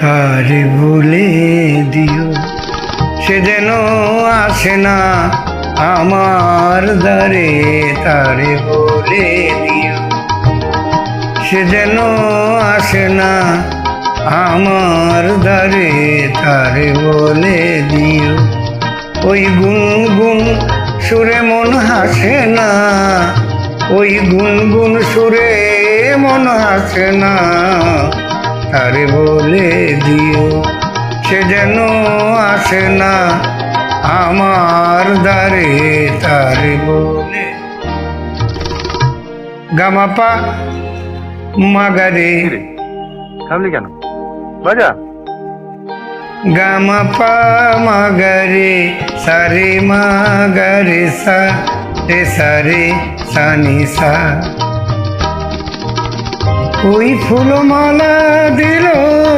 তারে বলে দিও। সে যেন আসে না আমার দ্বারে, তারে বলে দিও। সে যেন আসে না আমার দ্বারে, তারে বলে দিও। ওই গুনগুন সুরে মন হাসে না, ওই গুনগুন সুরে মন হাসে না। তারে বলে দিও সে যেন আসে না আমার দ্বারে তারে বলে গামাপা মাগারে কিরে থামলি কেন বাজা গামাপা মাগারে সারে মাগারে সা রে সারে সানি সা ওই ফুলমালা দিল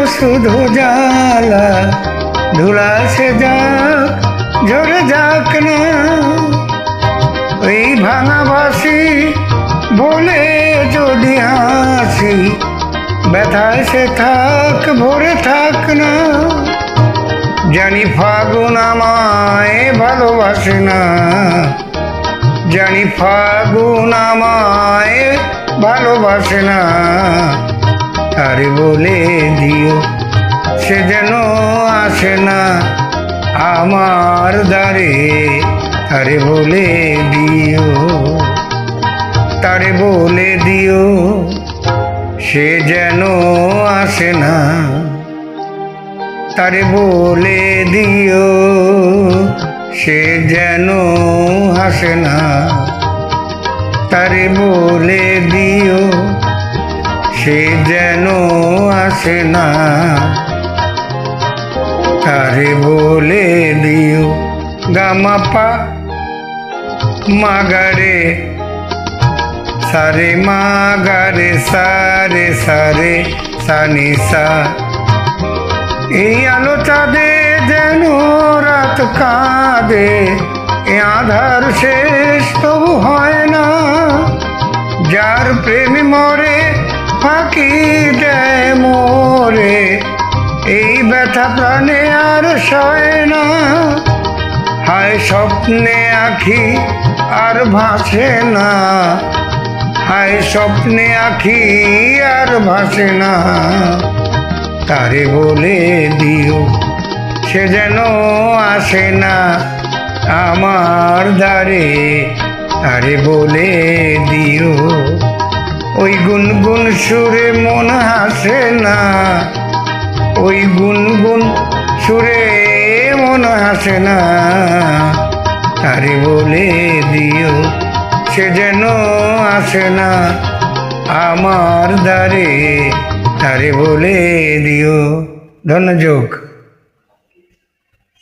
শুধু জালা ধুলা সে যাক, ঝরে যাক না। ওই ভাঙা বাসি বলে যদি হাসি, ব্যথায় সে থাক, ভরে থাক না। জানি ফাগুন আমায় ভালোবাসে না। জানি ফাগুন আমায় ভালোবাসে না। তারে বলে দিও, সে যেন আসে না। আমার দ্বারে তারে বলে দিও, তারে বলে দিও, সে যেন আসে না। তারে বলে দিও, সে যেন আসে না। তারে বলে দিও, সে যেন আসে না। তারে বলে দিও, গামাপা মাগারে, সারে মাগারে, সারে সারে, সানি সা। এই আলো চাঁদে যেন রাত কাঁদে এ আধার শেষ তবু হয় না। যার প্রেম মরে, ফাঁকি দেয় মোরে। এই ব্যথা প্রাণে আর সয় না। হায় স্বপ্নে আখি আর ভাসে না। হায় স্বপ্নে আখি আর ভাসে না। তারে বলে দিও, সে যেন আসে না। আমার দ্বারে তারে বলে দিও। ওই গুনগুন সুরে মন হাসে না, ওই গুনগুন সুরে মন হাসে না। তারে বলে দিও, সে যেন আসে না। আমার দ্বারে তারে বলে দিও। ধন্যযোগ